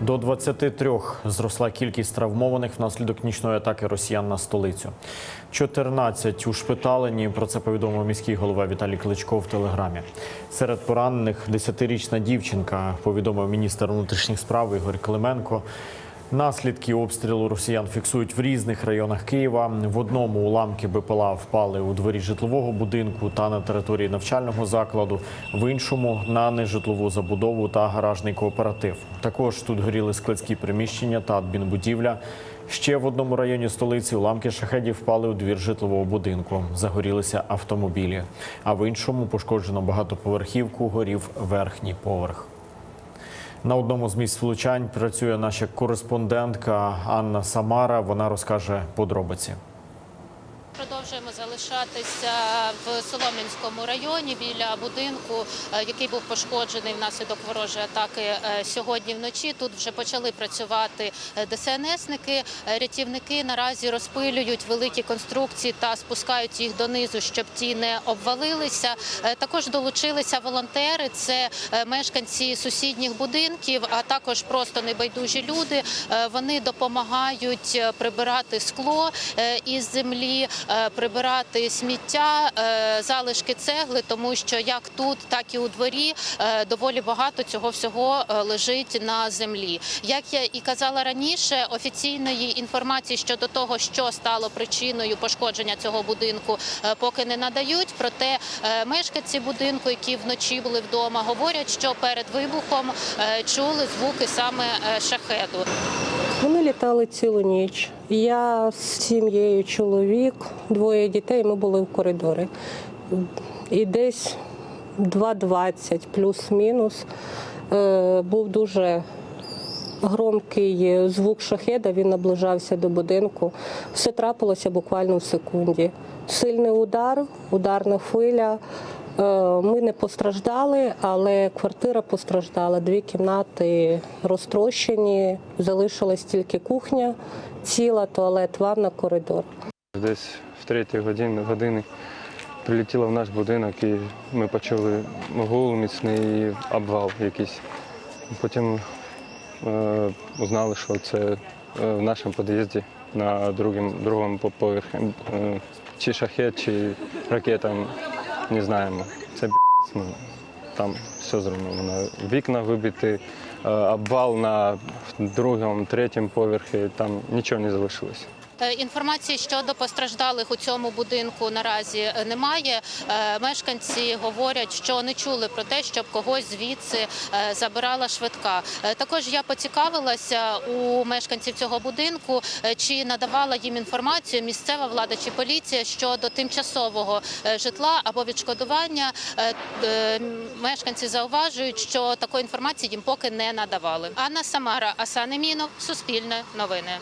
До 23 зросла кількість травмованих внаслідок нічної атаки росіян на столицю. 14 ушпиталені. Про це повідомив міський голова Віталій Кличко в телеграмі. Серед поранених 10-річна дівчинка, повідомив міністр внутрішніх справ Ігор Клименко. Наслідки обстрілу росіян фіксують в різних районах Києва. В одному уламки БПЛА впали у дворі житлового будинку та на території навчального закладу, в іншому на нежитлову забудову та гаражний кооператив. Також тут горіли складські приміщення та адмінбудівля. Ще в одному районі столиці уламки шахедів впали у двір житлового будинку. Загорілися автомобілі. А в іншому пошкоджено багатоповерхівку, горів верхній поверх. На одному з місць влучань працює наша кореспондентка Анна Самара. Вона розкаже подробиці. Продовжуємо залишатися в Солом'янському районі біля будинку, е, який був пошкоджений внаслідок ворожої атаки е, сьогодні вночі. Тут вже почали працювати е, ДСНСники. Рятівники наразі розпилюють великі конструкції та спускають їх донизу, щоб ті не обвалилися. Також долучилися волонтери. Це мешканці сусідніх будинків, а також просто небайдужі люди. Вони допомагають прибирати скло із землі, прибирати сміття, е, залишки цегли, тому що як тут, так і у дворі е, доволі багато цього всього е, лежить на землі. Як я і казала раніше, офіційної інформації щодо того, що стало причиною пошкодження цього будинку, е, поки не надають. Проте е, мешканці будинку, які вночі були вдома, говорять, що перед вибухом е, чули звуки саме е, шахеду. Вони літали цілу ніч. Я з сім'єю чоловік, двоє дітей. Ми були в коридорі. І десь 2.20 плюс-мінус е, був дуже громкий звук шахеда. Він наближався до будинку. Все трапилося буквально в секунді. Сильний удар, ударна хвиля. Е, Ми не постраждали, але квартира постраждала. Дві кімнати розтрощені, залишилась тільки кухня, ціла, туалет, ванна, коридор. Десь в третій годині, години прилетіло в наш будинок і ми почули гул міцний і обвал якийсь. Потім е, узнали, що це е, в нашому під'їзді на другому, другому по- поверхі. Е, чи шахет, чи ракета, не знаємо. Це б***ь, там все зруйновано. Вікна вибиті, е, обвал на другому, третьому поверхі, там нічого не залишилось. Е, Інформації щодо постраждалих у цьому будинку наразі е, немає. Е, Мешканці говорять, що не чули про те, щоб когось звідси забирала швидка. Також я поцікавилася у мешканців цього будинку, чи надавала їм інформацію місцева влада чи поліція щодо тимчасового житла або відшкодування. Мешканці зауважують, що такої інформації їм поки не надавали. Анна Самара, Асан Емінов, Суспільне новини.